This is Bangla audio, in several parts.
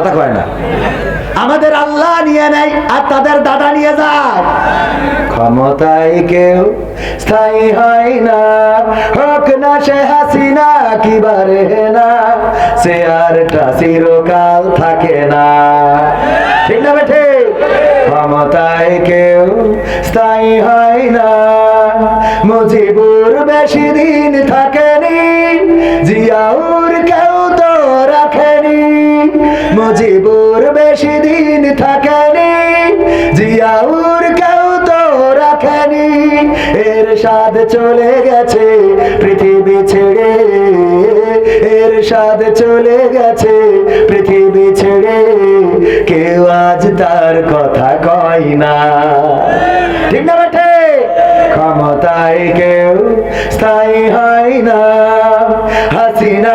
কথা কয় না। আমাদের আল্লাহ নিয়ে নেয় আর তাদের দাদা নিয়ে যায়। ক্ষমতায় কেউ স্থায়ী হয় না। হোক না সে হাসিনা, কি বারে না। সে আরটা চিরকাল থাকে না। ঠিক না বেঠে? ক্ষমতায় কেউ স্থায়ী হয় না। মুজিবুর বেশি দিন থাকেনি। জিয়াউর কেউ মুজিবুর বেশি দিন থাকেনি, জিয়াউর কেউ তো রাখেনি। এর স্বাদ চলে গেছে পৃথিবী ছেড়ে এর স্বাদ চলে গেছে পৃথিবী ছেড়ে। কেউ আজ তার কথা কয় না। ঠিক না বেঠে ক্ষমতায় কেউ স্থায়ী হয় না। হাসিনা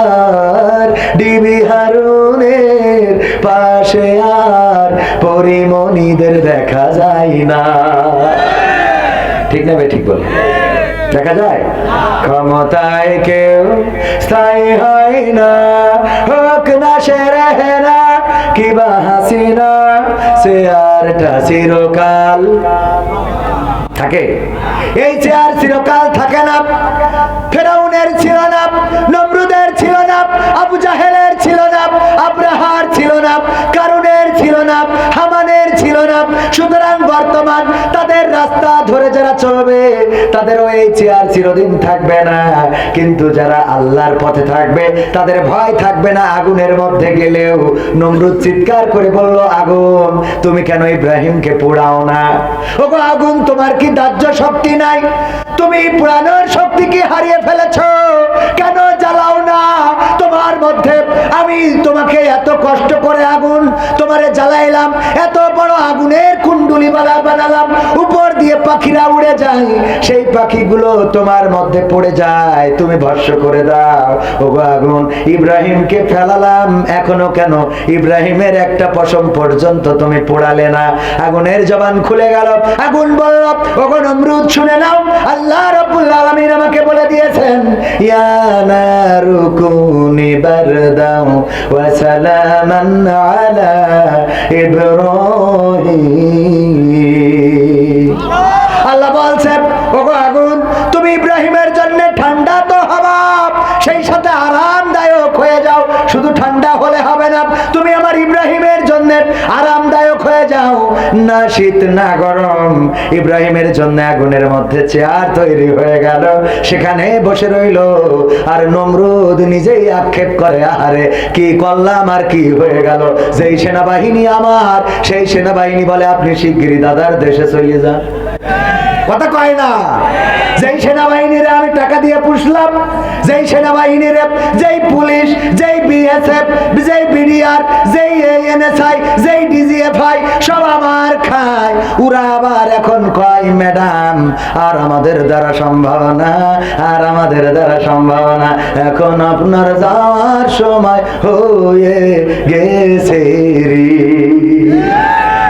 আর পরিমণিদের দেখা যায় না। ঠিক না ঠিক বল দেখা যায়? ক্ষমতায় কেউ স্থায়ী হয় না। হোক না সে রেহে না কিবা হাসিনা, সে আরটা চিরকাল থাকে। এই চেয়ার চিরকাল থাকে না। ফেরাউনের ছিল না। না হামানের ছিল সুতরাং বর্তমান তাদের রাস্তা ধরে যারা চলবে তাদেরও এই চেয়ার চিরদিন থাকবে না। কিন্তু যারা আল্লাহর পথে থাকবে, তাদের ভয় থাকবে না। আগুনের মধ্যে গেলেও নমরুদ চিৎকার করে বলল, আগুন, তুমি কেন ইব্রাহিমকে পোড়াও না? ওগো আগুন, তোমার কি দাহ্য শক্তি নাই? তুমি পুরানোর শক্তি কি হারিয়ে ফেলেছো। কেন জ্বালাও না? তোমার মধ্যে আমি তোমাকে এত কষ্ট করে আগুন তোমারে জ্বালাইলাম, এত বড় আগুনের উপর দিয়ে পাখিরা উড়ে যায়, সেই পাখিগুলো তোমার মধ্যে পড়ে যায়, তুমি ভস্য করে দাও। ও আগুন, ইব্রাহিমকে ফেলালাম, এখনও কেন? ইব্রাহিমের একটা পশম পর্যন্ত তুমি পোড়ালে না। আগুনের জবান খুলে গেল। আগুন বলল, ওগো নমরুদ, শুনে নাও, আল্লাহ রাব্বুল আলামিন আমাকে বলে দিয়েছেন, ইয়া নারু কুনি বারদাও ওয়া সালামান আলা ইব্রাহিম। সাথে আরামদায়ক হয়ে যাও। শুধু ঠান্ডা হলে হবে না, তুমি আমার ইব্রাহিমের জন্য আরামদায়ক হয়ে যাও। না শীত, না গরম। ইব্রাহিমের জন্য আগুনের মধ্যে চেয়ার তৈরি হয়ে গেল। সেখানে বসে রইল। আর নমরুদ নিজেই আক্ষেপ করে, আহারে, কি করলাম আর কি হয়ে গেল? যেই সেনাবাহিনী আমার, সেই সেনাবাহিনী বলে, আপনি শিগগিরই দাদার দেশে চলে যান। কথা কয় না? যেই সেনাবাহিনীর আমি টাকা দিয়ে পুষলাম, যেই সেনাবাহিনীর যেই পুলিশ, যেই বিএসএফ, যেই বিডিআর, যেই এনএসআই যেই ডিজিএফআই, সব আমার খায়। ওরা আবার এখন কয়, ম্যাডাম, আর আমাদের দ্বারা সম্ভব না, আর আমাদের দ্বারা সম্ভব না। এখন আপনার যাওয়ার সময় হয়ে গেছে রে।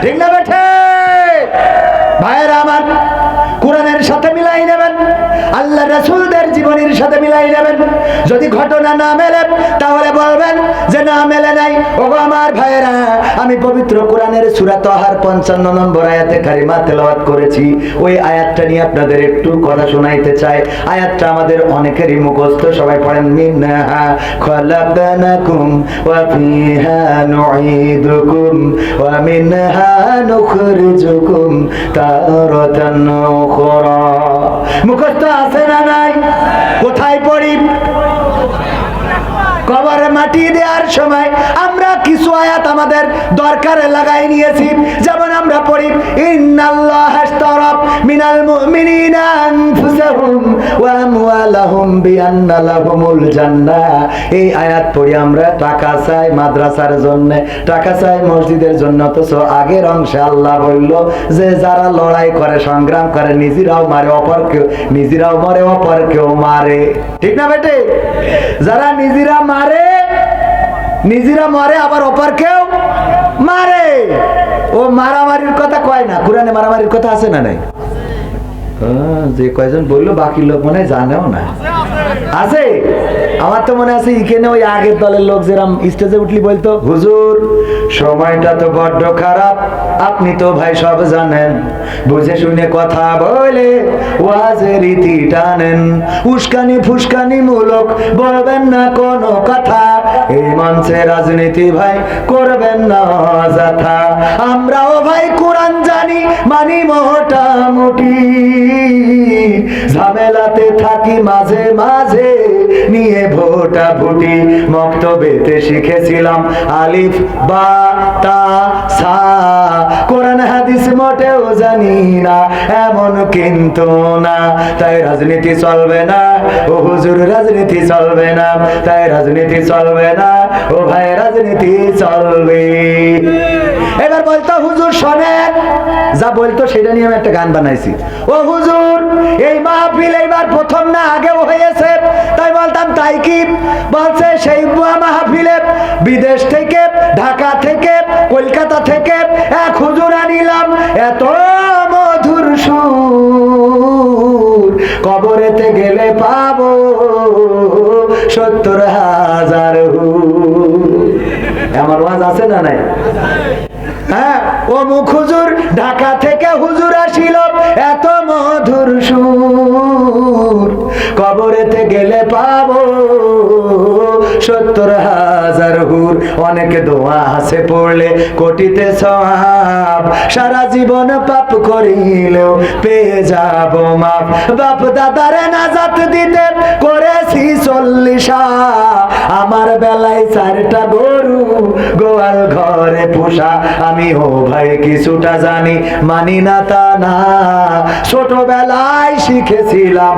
ঠিক না জীবনের সাথে মিলাই নেবেন। যদি ঘটনা না মেলে, তাহলে বলবেন যে না মেলে নাই। ওগো আমার ভাইয়েরা, আমি পবিত্র কোরআনের সূরা তাহার 55 নম্বর আয়াতে কারিমা তেলাওয়াত করেছি। ওই আয়াতটা নিয়ে আপনাদের একটু কথা শোনাইতে চাই। আয়াতটা আমাদের অনেকেরই মুখস্থ, সবাই পড়েন মিনহা খলাকনাকুম ওয়া ফিহা নুঈদুকুম ওয়া মিনহা নুখরিজুকুম তারাতান উখরা। মুখস্থ আছে না নাই? কোথায় পড়ি? কবরে মাটি দেওয়ার সময় আমরা কিছু আয়াত আমাদের দরকারে লাগাই নিয়েছি। যেমন আমওয়ালাহুম বিআন্না লাহুমুল জান্নাহ এই আয়াত পড়ি আমরা টাকা চাই মাদ্রাসার জন্য, টাকা চাই মসজিদের জন্য আগের অংশে আল্লাহ বলল যে, যারা লড়াই করে, সংগ্রাম করে, নিজেরাও মারে নিজেরাও মরে মারে। ঠিক না বেটে? যারা নিজেরা মারে, নিজেরা মরে, আবার মারে। ও মারামারির কথা কয় না। কোরআনে মারামারির কথা আছে না নাই? যে কয়জন বলল, বাকি লোক মনে জানেও না। আছে? আমার তো মনে আছে, এখানে ওই আগের দলের লোক যেরকম স্টেজে উঠলি বলতো, হুজুর, সময়টা তো বড্ড খারাপ। আপনি তো ভাই সব জানেন। বুঝে শুনে কথা বলে, ওয়াজের রীতি টানেন। উস্কানি ফুসকানি মূলক বলবেন না কোনো কথা। এই মঞ্চে রাজনীতি ভাই করবেন না অযথা। আমরাও ভাই কোরআন জানি, মানি ঝামেলাতে থাকি মাঝে মাঝে নিয়ে ভোটা ভুটি মক্তবেতে শিখেছিলাম আলিফ, বা, তা, সা। কোরআন, হাদিস মোটেও জানি না, এমন কিন্তু না। তাই রাজনীতি চলবে না, ও হুজুর, রাজনীতি চলবে না। তাই রাজনীতি চলবে না, ও ভাই, রাজনীতি চলবে। এবার বলতো হুজুর শোনেন, যা বলতো সেটা নিয়ে আমি একটা গান বানাইছি। ও হুজুর, এই মাহফিল এইবার প্রথম না আগেও হয়েছে? তাই কি বলছে সেই বুয়া মাহফিলে বিদেশ থেকে, ঢাকা থেকে, কলকাতা থেকে এক হুজুর আনিলাম। এত মধুর সুর, কবরেতে গেলে পাবো সত্তর হাজার আমার ওয়াজ আছে না নাই? হ্যাঁ ও মুখ হুজুর ঢাকা থেকে সত্তর হাজার হুর অনেকে দোয়া আছে পড়লে, কোটিতে সব সারা জীবন পাপ করিলেও পেয়ে যাব মাপ বাপ দাদারে নাজাত দিতে করেছি চল্লিশা। আমার বেলায় চারটা গরু, গোয়াল ঘরে পোষা। আমি ও ভাই কিছুটা জানি, মানি না তা না। ছোটবেলায় শিখেছিলাম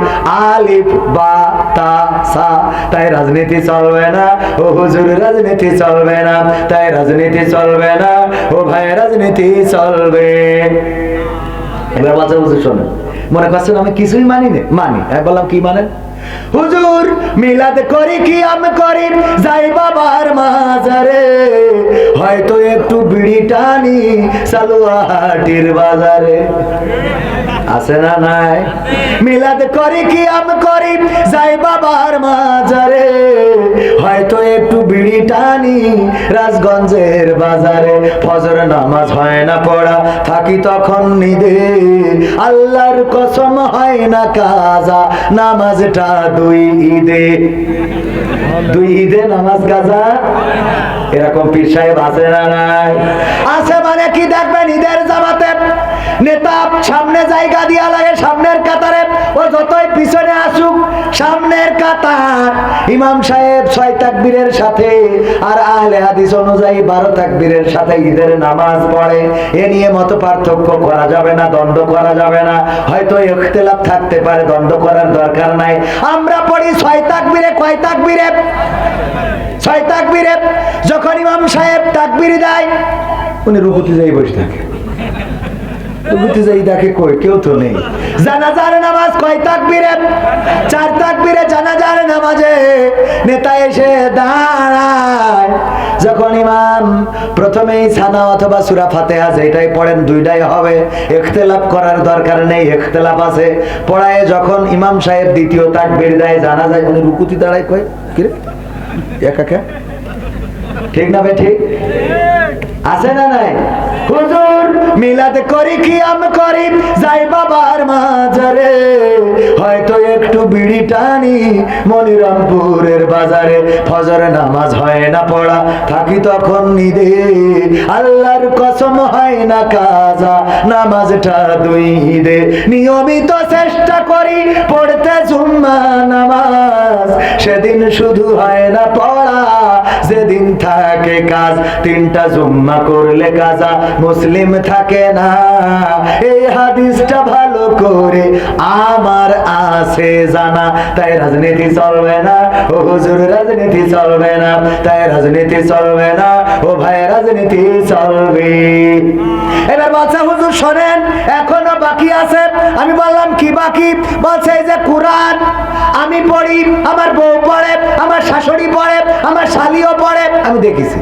আলিফ বা তা সা। তাই রাজনীতি চলবে না। ও হুজুর, রাজনীতি চলবে না, তাই রাজনীতি চলবে না। ও ভাই, রাজনীতি চলবে। এবার বাচ্চা হুজুর শোনেন, মনে করছেন আমি কিছুই মানি না মানি। আমি বললাম, কি মানেন? হুজুর, মিলাদ করি কি আমি করি? যাই বাবার মাজারে, হয়তো একটু বিড়ি টানি সালুয়াহাটির বাজারে। আছে না নাই? মিলাদ করি কি আম করি? যাই বাবার মাজারে। হয়তো একটু বিড়ি টানি রাজগঞ্জের বাজারে। ফজর নামাজ হয় না পড়া, থাকি তখন নিদে। আল্লাহর কসম হয় না কাজা, নামাজটা দুই ঈদে। দুই ঈদে নামাজ কাজা? এরকম পীর সাহেব আছে না নাই? আছে মানে কি দেখবেন ঈদের জামাতে? নেতা সামনে জায়গা দিয়া লাগে সামনের কাতারে। ও যতই পিছনে আসুক, সামনের কাতার। ইমাম সাহেব ছয় তাকবীরের সাথে আর আহলে হাদিস অনুযায়ী বারো তাকবীরের সাথে ঈদের নামাজ পড়ে। এ নিয়ে মত পার্থক্য করা যাবে না, দণ্ড করা যাবে না। হয়তো ইখতিলাফ থাকতে পারে, দণ্ড করার দরকার নাই। আমরা পড়ি ছয় তাকবীরে, কয় তাকবীরে? ছয় তাকবীরে। যখন ইমাম সাহেব তাকবীর দেয়, উনি রুকুতে যাই বসে থাকে। রুকুতে যাই দেখে কই কেউ তো নেই। জানাজার নামাজ কয় তাকবীরে? চার তাকবীরে জানাজার নামাজে নেতা এসে দাঁড়ায়। যখন ইমাম প্রথমেই ছানা অথবা সুরা ফাতেহা যেটাই পড়েন দুইটাই হবে, ইখতিলাফ করার দরকার নেই, ইখতিলাফ আছে। পড়ায় যখন ইমাম সাহেব দ্বিতীয় তাকবীর দেয় জানা যায় উনি রুকুতি দাঁড়ায় কয়, কিরে? একা ঠিক না ভাই, ঠিক? আছে না নাই? হুজুর, মিলাদ করি কি আম করি, যাই বাবার মাজারে। হয়তো একটু বিড়ি টানি মনিরামপুরের বাজারে। ফজর নামাজ হয় না পড়া, থাকি তখন নিদে আল্লাহর কসম হয় না কাজা, নামাজটা দুই ঈদে। নিয়মিত চেষ্টা করি পড়তে জুম্মা নামাজ। সেদিন শুধু হয় না পড়া যেদিন থাকে কাজ তিনটা জুম্মা করলে কাজা মুসলিম থাকে না। এই হাদিসটা ভালো করে আমার আছে জানা। তাই রাজনীতি চলবে না। ও হুজুর, রাজনীতি চলবে না। তাই রাজনীতি চলবে না। ও ভাই, রাজনীতি চলবে। এবার বাচ্চা হুজুর, শোনেন, এখনও বাকি আছে। আমি বললাম, কি বাকি? বলছে, এই যে কোরআন। আমি পড়ি, আমার বউ পড়ে, আমার শাশুড়ি পড়ে, আমার শালিও পড়ে। আমি দেখেছি।